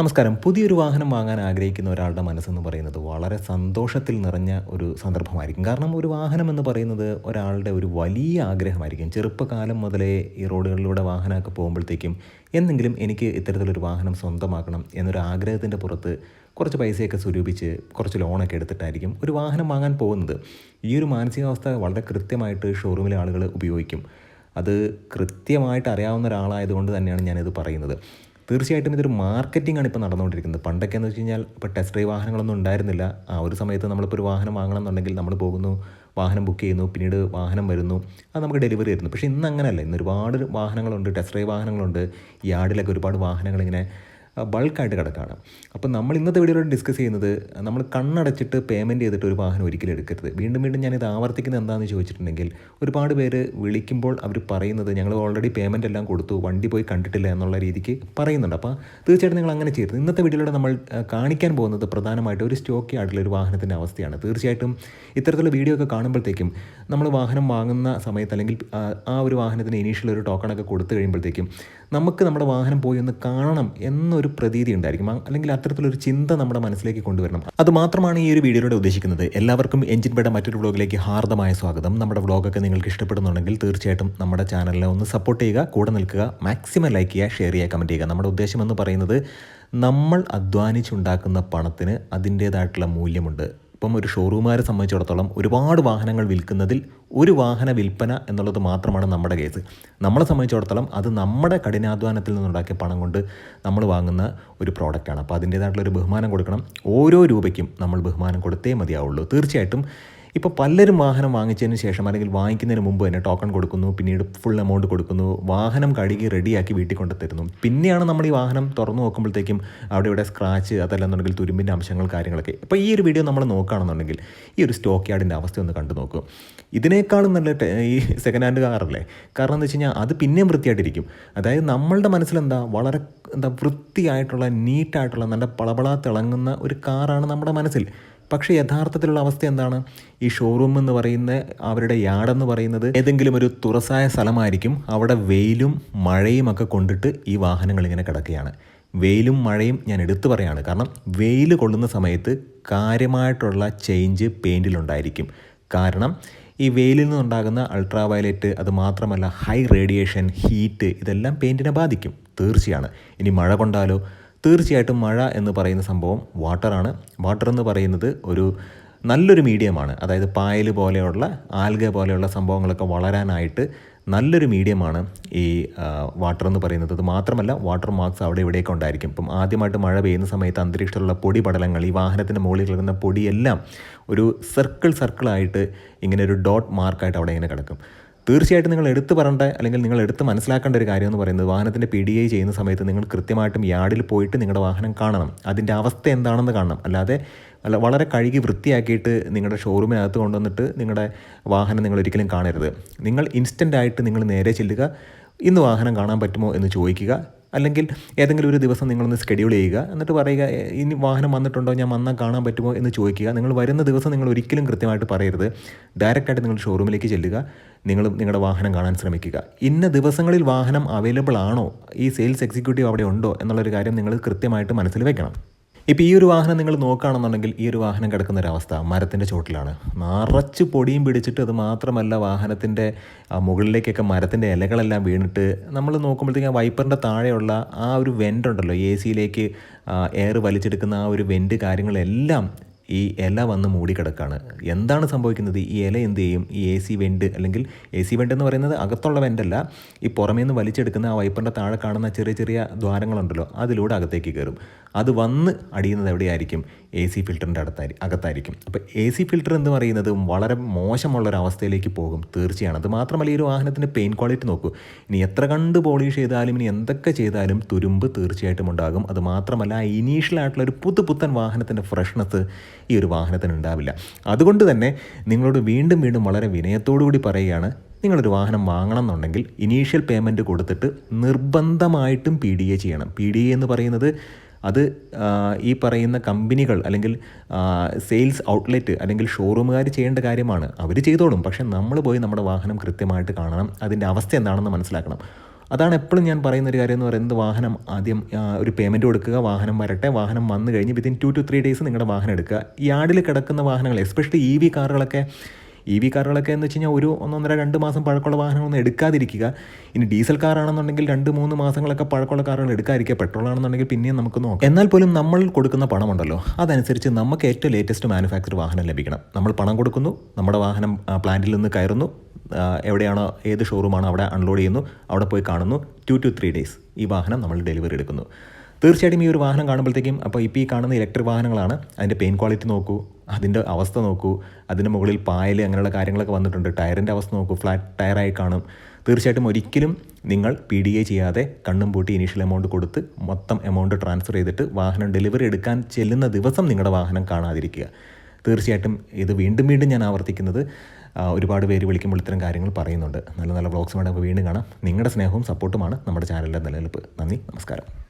നമസ്കാരം. പുതിയൊരു വാഹനം വാങ്ങാൻ ആഗ്രഹിക്കുന്ന ഒരാളുടെ മനസ്സെന്ന് പറയുന്നത് വളരെ സന്തോഷത്തിൽ നിറഞ്ഞ ഒരു സന്ദർഭമായിരിക്കും. കാരണം ഒരു വാഹനം എന്ന് പറയുന്നത് ഒരാളുടെ ഒരു വലിയ ആഗ്രഹമായിരിക്കും. ചെറുപ്പകാലം മുതലേ ഈ റോഡുകളിലൂടെ വാഹനമൊക്കെ പോകുമ്പോഴത്തേക്കും എന്തെങ്കിലും എനിക്ക് ഇത്തരത്തിലൊരു വാഹനം സ്വന്തമാക്കണം എന്നൊരു ആഗ്രഹത്തിന്റെ പുറത്ത് കുറച്ച് പൈസയൊക്കെ സ്വരൂപിച്ച് കുറച്ച് ലോണൊക്കെ എടുത്തിട്ടായിരിക്കും ഒരു വാഹനം വാങ്ങാൻ പോകുന്നത്. ഈ ഒരു മാനസികാവസ്ഥ വളരെ കൃത്യമായിട്ട് ഷോറൂമിലെ ആളുകൾ ഉപയോഗിക്കും. അത് കൃത്യമായിട്ട് അറിയാവുന്ന ഒരാളായതുകൊണ്ട് തന്നെയാണ് ഞാനിത് പറയുന്നത്. തീർച്ചയായിട്ടും ഇതൊരു മാർക്കറ്റിംഗ് ആണ് ഇപ്പോൾ നടന്നുകൊണ്ടിരിക്കുന്നത്. പണ്ടൊക്കെ എന്ന് വെച്ച് കഴിഞ്ഞാൽ ഇപ്പോൾ ടെസ്റ്റ് ഡ്രൈവ് വാഹനങ്ങളൊന്നും ഉണ്ടായിരുന്നില്ല. ആ ഒരു സമയത്ത് നമ്മളിപ്പോൾ ഒരു വാഹനം വാങ്ങണം എന്നുണ്ടെങ്കിൽ നമ്മൾ പോകുന്നു വാഹനം ബുക്ക് ചെയ്യുന്നു പിന്നീട് വാഹനം വരുന്നു അത് നമുക്ക് ഡെലിവറി തരുന്നു പക്ഷേ ഇന്ന് അങ്ങനെയല്ല. ഇന്ന് ഒരുപാട് വാഹനങ്ങളുണ്ട് ടെസ്റ്റ് ഡ്രൈവ് വാഹനങ്ങളുണ്ട്. യാർഡിലൊക്കെ ഒരുപാട് വാഹനങ്ങൾ ഇങ്ങനെ ബൾക്കായിട്ട് കിടക്കുകയാണ് അപ്പോൾ നമ്മൾ ഇന്നത്തെ വീഡിയോയിൽ ഡിസ്കസ് ചെയ്യുന്നത് നമ്മൾ കണ്ണടച്ചിട്ട് പേയ്മെന്റ് ചെയ്തിട്ട് ഒരു വാഹനം ഒരിക്കലും എടുക്കരുത്. വീണ്ടും വീണ്ടും ഞാനിത് ആവർത്തിക്കുന്നത് എന്താണെന്ന് ചോദിച്ചിട്ടുണ്ടെങ്കിൽ ഒരുപാട് പേര് വിളിക്കുമ്പോൾ അവർ പറയുന്നത് ഞങ്ങൾ ഓൾറെഡി പേയ്മെന്റ് എല്ലാം കൊടുത്തു വണ്ടി പോയി കണ്ടിട്ടില്ല എന്നുള്ള രീതിക്ക് പറയുന്നുണ്ട്. അപ്പോൾ തീർച്ചയായിട്ടും നിങ്ങൾ അങ്ങനെ ചെയ്യരുത്. ഇന്നത്തെ വീഡിയോയിലൂടെ നമ്മൾ കാണിക്കാൻ പോകുന്നത് പ്രധാനമായിട്ട് ഒരു സ്റ്റോക്ക് ആയിട്ടുള്ള ഒരു വാഹനത്തിന്റെ അവസ്ഥയാണ്. തീർച്ചയായിട്ടും ഇത്തരത്തിലുള്ള വീഡിയോ ഒക്കെ കാണുമ്പോഴത്തേക്കും നമ്മൾ വാഹനം വാങ്ങുന്ന സമയത്ത് അല്ലെങ്കിൽ ആ, ഒരു വാഹനത്തിന് ഇനീഷ്യൽ ഒരു ടോക്കണൊക്കെ കൊടുത്തു കഴിയുമ്പോഴത്തേക്കും നമുക്ക് നമ്മുടെ വാഹനം പോയി ഒന്ന് കാണണം എന്നൊരു പ്രതീതി ഉണ്ടായിരിക്കും. അല്ലെങ്കിൽ അത്തരത്തിലൊരു ചിന്ത നമ്മുടെ മനസ്സിലേക്ക് കൊണ്ടുവരണം. അത് മാത്രമാണ് ഈ ഒരു വീഡിയോയിലൂടെ ഉദ്ദേശിക്കുന്നത്. എല്ലാവർക്കും എഞ്ചിൻ പേട മറ്റൊരു വ്ളോഗിലേക്ക് ഹാർദമായ സ്വാഗതം. നമ്മുടെ വ്ളോഗൊക്കെ നിങ്ങൾക്ക് ഇഷ്ടപ്പെടുന്നുണ്ടെങ്കിൽ തീർച്ചയായിട്ടും നമ്മുടെ ചാനലിനെ ഒന്ന് സപ്പോർട്ട് ചെയ്യുക കൂടെ നിൽക്കുക മാക്സിമം ലൈക്ക് ചെയ്യുക ഷെയർ ചെയ്യുക കമന്റ് ചെയ്യുക. നമ്മുടെ ഉദ്ദേശം എന്ന് പറയുന്നത് നമ്മൾ അധ്വാനിച്ചുണ്ടാക്കുന്ന പണത്തിന് അതിന്റേതായിട്ടുള്ള മൂല്യമുണ്ട്. ഇപ്പം ഒരു ഷോറൂമുകാരെ സംബന്ധിച്ചിടത്തോളം ഒരുപാട് വാഹനങ്ങൾ വിൽക്കുന്നതിൽ ഒരു വാഹന വിൽപ്പന എന്നുള്ളത് മാത്രമാണ് നമ്മുടെ കേസ്. നമ്മളെ സംബന്ധിച്ചിടത്തോളം അത് നമ്മുടെ കഠിനാധ്വാനത്തിൽ നിന്നുണ്ടാക്കിയ പണം കൊണ്ട് നമ്മൾ വാങ്ങുന്ന ഒരു പ്രോഡക്റ്റാണ് അപ്പോൾ അതിന്റേതായിട്ടുള്ള ഒരു ബഹുമാനം കൊടുക്കണം. ഓരോ രൂപയ്ക്കും നമ്മൾ ബഹുമാനം കൊടുത്തേ മതിയാവുള്ളൂ. തീർച്ചയായിട്ടും ഇപ്പോൾ പലരും വാഹനം വാങ്ങിച്ചതിന് ശേഷം അല്ലെങ്കിൽ വാങ്ങിക്കുന്നതിന് മുമ്പ് തന്നെ ടോക്കൺ കൊടുക്കുന്നു പിന്നീട് ഫുൾ എമൗണ്ട് കൊടുക്കുന്നു വാഹനം കഴുകി റെഡിയാക്കി വീട്ടിൽ കൊണ്ട് തരുന്നു പിന്നെയാണ് നമ്മൾ ഈ വാഹനം തുറന്നു നോക്കുമ്പോഴത്തേക്കും അവിടെ ഇവിടെ സ്ക്രാച്ച് അതല്ലെന്നുണ്ടെങ്കിൽ തുരുമ്പിന്റെ അംശങ്ങൾ കാര്യങ്ങളൊക്കെ. ഇപ്പോൾ ഈ ഒരു വീഡിയോ നമ്മൾ നോക്കുകയാണെന്നുണ്ടെങ്കിൽ ഈ ഒരു സ്റ്റോക്ക് യാർഡിന്റെ അവസ്ഥ ഒന്ന് കണ്ടു നോക്കൂ. ഇതിനേക്കാളും നല്ല ഈ സെക്കൻഡ് ഹാൻഡ് കാറല്ലേ കാരണം എന്ന് വെച്ച് കഴിഞ്ഞാൽ അത് പിന്നെയും വൃത്തിയായിട്ടിരിക്കും. അതായത് നമ്മളുടെ മനസ്സിലെന്താ? വളരെ എന്താ വൃത്തിയായിട്ടുള്ള നീറ്റായിട്ടുള്ള നല്ല പളപള തിളങ്ങുന്ന ഒരു കാറാണ് നമ്മുടെ മനസ്സിൽ. പക്ഷേ യഥാർത്ഥത്തിലുള്ള അവസ്ഥ എന്താണ്? ഈ ഷോറൂം എന്ന് പറയുന്ന അവരുടെ യാർഡെന്ന് പറയുന്നത് ഏതെങ്കിലും ഒരു തുറസായ സ്ഥലമായിരിക്കും. അവിടെ വെയിലും മഴയും ഒക്കെ കൊണ്ടിട്ട് ഈ വാഹനങ്ങൾ ഇങ്ങനെ കിടക്കുകയാണ്. വെയിലും മഴയും ഞാൻ എടുത്തു പറയാണ്. കാരണം വെയിൽ കൊള്ളുന്ന സമയത്ത് കാര്യമായിട്ടുള്ള ചേഞ്ച് പെയിന്റിലുണ്ടായിരിക്കും കാരണം ഈ വെയിലിൽ നിന്നുണ്ടാകുന്ന അൾട്രാ വയലറ്റ് അതുമാത്രമല്ല ഹൈ റേഡിയേഷൻ ഹീറ്റ് ഇതെല്ലാം പെയിന്റിനെ ബാധിക്കും. തീർച്ചയാണ്. ഇനി മഴ കൊണ്ടാലോ? തീർച്ചയായിട്ടും മഴ എന്ന് പറയുന്ന സംഭവം വാട്ടറാണ്. വാട്ടർ എന്ന് പറയുന്നത് ഒരു നല്ലൊരു മീഡിയമാണ്. അതായത് പായൽ പോലെയുള്ള ആൽഗ പോലെയുള്ള സംഭവങ്ങളൊക്കെ വളരാനായിട്ട് നല്ലൊരു മീഡിയമാണ് ഈ വാട്ടർ എന്ന് പറയുന്നത്. അത് മാത്രമല്ല വാട്ടർ മാർക്സ് അവിടെ ഇവിടെയൊക്കെ ഉണ്ടായിരിക്കും. ഇപ്പം ആദ്യമായിട്ട് മഴ പെയ്യുന്ന സമയത്ത് അന്തരീക്ഷത്തിലുള്ള പൊടി പടലങ്ങൾ ഈ വാഹനത്തിന്റെ മുകളിൽ കിടക്കുന്ന പൊടിയെല്ലാം ഒരു സർക്കിൾ സർക്കിളായിട്ട് ഇങ്ങനെ ഒരു ഡോട്ട് മാർക്കായിട്ട് അവിടെ ഇങ്ങനെ കിടക്കും. തീർച്ചയായിട്ടും നിങ്ങൾ എടുത്ത് പറയേണ്ട? അല്ലെങ്കിൽ നിങ്ങൾ എടുത്ത് മനസ്സിലാക്കേണ്ട ഒരു കാര്യം എന്ന് പറയുന്നത് വാഹനത്തിന്റെ പി ഡി ഐ ചെയ്യുന്ന സമയത്ത് നിങ്ങൾ കൃത്യമായിട്ടും യാർഡിൽ പോയിട്ട് നിങ്ങളുടെ വാഹനം കാണണം. അതിന്റെ അവസ്ഥ എന്താണെന്ന് കാണണം. അല്ലാതെ അല്ല വളരെ കഴുകി വൃത്തിയാക്കിയിട്ട് നിങ്ങളുടെ ഷോറൂമിനകത്ത് കൊണ്ടുവന്നിട്ട് നിങ്ങളുടെ വാഹനം നിങ്ങൾ ഒരിക്കലും കാണരുത്. നിങ്ങൾ ഇൻസ്റ്റന്റായിട്ട് നിങ്ങൾ നേരെ ചെല്ലുക. ഇന്ന് വാഹനം കാണാൻ പറ്റുമോ എന്ന് ചോദിക്കുക. അല്ലെങ്കിൽ ഏതെങ്കിലും ഒരു ദിവസം നിങ്ങളൊന്ന് സ്കെഡ്യൂൾ ചെയ്യുക. എന്നിട്ട് പറയുക ഇനി വാഹനം വന്നിട്ടുണ്ടോ? ഞാൻ വന്നാൽ കാണാൻ പറ്റുമോ? എന്ന് ചോദിക്കുക. നിങ്ങൾ വരുന്ന ദിവസം നിങ്ങൾ ഒരിക്കലും കൃത്യമായിട്ട് പറയരുത്. ഡയറക്റ്റായിട്ട് നിങ്ങൾ ഷോറൂമിലേക്ക് ചെല്ലുക. നിങ്ങൾ നിങ്ങളുടെ വാഹനം കാണാൻ ശ്രമിക്കുക. ഇന്ന ദിവസങ്ങളിൽ വാഹനം അവൈലബിൾ ആണോ? ഈ സെയിൽസ് എക്സിക്യൂട്ടീവ് അവിടെ ഉണ്ടോ? എന്നുള്ളൊരു കാര്യം നിങ്ങൾ കൃത്യമായിട്ട് മനസ്സിൽ വെക്കണം. ഇപ്പോൾ ഈ ഒരു വാഹനം നിങ്ങൾ നോക്കുകയാണെന്നുണ്ടെങ്കിൽ ഈ ഒരു വാഹനം കിടക്കുന്ന ഒരവസ്ഥ മരത്തിന്റെ ചോട്ടിലാണ് നിറച്ച് പൊടിയും പിടിച്ചിട്ട് അത് മാത്രമല്ല വാഹനത്തിന്റെ മുകളിലേക്കൊക്കെ മരത്തിന്റെ ഇലകളെല്ലാം വീണിട്ട് നമ്മൾ നോക്കുമ്പോഴത്തേക്കും ആ വൈപ്പറിന്റെ താഴെയുള്ള ആ ഒരു വെന്റ് ഉണ്ടല്ലോ. എ സിയിലേക്ക് എയർ വലിച്ചെടുക്കുന്ന ആ ഒരു വെന്റ് കാര്യങ്ങളെല്ലാം ഈ ഇല വന്ന് മൂടിക്കിടക്കാണ്. എന്താണ് സംഭവിക്കുന്നത്? ഈ ഇല എന്ത് ചെയ്യും? ഈ എ സി വെൻഡ് അല്ലെങ്കിൽ എ സി വെൻഡ് എന്ന് പറയുന്നത് അകത്തുള്ള വെന്റല്ല ഈ പുറമേ നിന്ന് വലിച്ചെടുക്കുന്ന ആ വൈപ്പറിന്റെ താഴെ കാണുന്ന ചെറിയ ചെറിയ ദ്വാരങ്ങളുണ്ടല്ലോ അതിലൂടെ അകത്തേക്ക് കയറും. അത് വന്ന് അടിയുന്നത് എവിടെയായിരിക്കും? എ സി ഫിൽറ്ററിന്റെ അടുത്തായി അകത്തായിരിക്കും. അപ്പോൾ എ സി ഫിൽറ്റർ എന്ന് പറയുന്നത് വളരെ മോശമുള്ളൊരു അവസ്ഥയിലേക്ക് പോകും തീർച്ചയാണ്. അത് മാത്രമല്ല ഈ ഒരു വാഹനത്തിന്റെ പെയിൻ ക്വാളിറ്റി നോക്കൂ. ഇനി എത്ര കണ്ട് പോളിഷ് ചെയ്താലും ഇനി എന്തൊക്കെ ചെയ്താലും തുരുമ്പ് തീർച്ചയായിട്ടും ഉണ്ടാകും. അത് മാത്രമല്ല ആയിട്ടുള്ള ഒരു പുതുപുത്തൻ വാഹനത്തിന്റെ ഫ്രഷ്നെസ് ഈ ഒരു വാഹനത്തിന് ഉണ്ടാവില്ല അതുകൊണ്ട് തന്നെ നിങ്ങളോട് വീണ്ടും വീണ്ടും വളരെ വിനയത്തോടു കൂടി പറയുകയാണ് നിങ്ങളൊരു വാഹനം വാങ്ങണം എന്നുണ്ടെങ്കിൽ ഇനീഷ്യൽ പേയ്മെന്റ് കൊടുത്തിട്ട് നിർബന്ധമായിട്ടും പി ഡി എ ചെയ്യണം. പി ഡി എ എന്ന് പറയുന്നത് അത് ഈ പറയുന്ന കമ്പനികൾ അല്ലെങ്കിൽ സെയിൽസ് ഔട്ട്ലെറ്റ് അല്ലെങ്കിൽ ഷോറൂമുകാർ ചെയ്യേണ്ട കാര്യമാണ്. അവർ ചെയ്തോളും. പക്ഷേ നമ്മൾ പോയി നമ്മുടെ വാഹനം കൃത്യമായിട്ട് കാണണം. അതിന്റെ അവസ്ഥ എന്താണെന്ന് മനസ്സിലാക്കണം. അതാണ് എപ്പോഴും ഞാൻ പറയുന്ന ഒരു കാര്യം എന്ന് പറയുന്നത് വാഹനം ആദ്യം ഒരു പേയ്മെന്റ് കൊടുക്കുക വാഹനം വരട്ടെ വാഹനം വന്നു കഴിഞ്ഞ് within two two three days നിങ്ങളുടെ വാഹനം എടുക്കുക. യാർഡിൽ കിടക്കുന്ന വാഹനങ്ങൾ എസ്പെഷ്യലി ഇ വി കാറുകളൊക്കെ ഇ വി കാറുകളൊക്കെ എന്ന് വെച്ച് കഴിഞ്ഞാൽ ഒരു ഒന്നൊന്നര രണ്ട് മാസം പഴക്കമുള്ള വാഹനങ്ങളൊന്നും എടുക്കാതിരിക്കുക. ഇനി ഡീസൽ കാറാണെന്നുണ്ടെങ്കിൽ രണ്ട് മൂന്ന് മാസങ്ങളൊക്കെ പഴക്കമുള്ള കാറുകൾ എടുക്കാതിരിക്കുക. പെട്രോൾ ആണെന്നുണ്ടെങ്കിൽ പിന്നെയും നമുക്ക് നോക്കാം. എന്നാൽ പോലും നമ്മൾ കൊടുക്കുന്ന പണമുണ്ടല്ലോ. അതനുസരിച്ച് നമുക്ക് ഏറ്റവും ലേറ്റസ്റ്റ് മാനുഫാക്ചർ വാഹനം ലഭിക്കണം. നമ്മൾ പണം കൊടുക്കുന്നു. നമ്മുടെ വാഹനം പ്ലാന്റിൽ നിന്ന് കയറുന്നു. എവിടെയാണോ ഏത് ഷോറൂമാണോ അവിടെ അൺലോഡ് ചെയ്യുന്നു. അവിടെ പോയി കാണുന്നു. ടു ടു ത്രീ ഡേയ്സ് ഈ വാഹനം നമ്മൾ ഡെലിവറി എടുക്കുന്നു. തീർച്ചയായിട്ടും ഈ ഒരു വാഹനം കാണുമ്പോഴത്തേക്കും അപ്പോൾ ഇപ്പോൾ ഈ കാണുന്ന ഇലക്ട്രിക് വാഹനങ്ങളാണ്. അതിന്റെ പെയിൻ ക്വാളിറ്റി നോക്കൂ. അതിന്റെ അവസ്ഥ നോക്കൂ. അതിന്റെ മുകളിൽ പായൽ അങ്ങനെയുള്ള കാര്യങ്ങളൊക്കെ വന്നിട്ടുണ്ട്. ടയറിന്റെ അവസ്ഥ നോക്കൂ. ഫ്ലാറ്റ് ടയറായി കാണും. തീർച്ചയായിട്ടും ഒരിക്കലും നിങ്ങൾ പി ഡി എ ചെയ്യാതെ കണ്ണും പൂട്ടി ഇനീഷ്യൽ എമൗണ്ട് കൊടുത്ത് മൊത്തം എമൗണ്ട് ട്രാൻസ്ഫർ ചെയ്തിട്ട് വാഹനം ഡെലിവറി എടുക്കാൻ ചെല്ലുന്ന ദിവസം നിങ്ങളുടെ വാഹനം കാണാതിരിക്കുക. തീർച്ചയായിട്ടും ഇത് വീണ്ടും വീണ്ടും ഞാൻ ആവർത്തിക്കുന്നത് ഒരുപാട് പേര് വിളിക്കുമ്പോൾ ഇത്തരം കാര്യങ്ങൾ പറയുന്നുണ്ട്. നല്ല നല്ല വ്ളോഗ്സ് വേണമെങ്കിൽ വീണ്ടും കാണാം. നിങ്ങളുടെ സ്നേഹവും സപ്പോർട്ടുമാണ് നമ്മുടെ ചാനലിന്റെ നിലനിൽപ്പ്. നന്ദി നമസ്കാരം.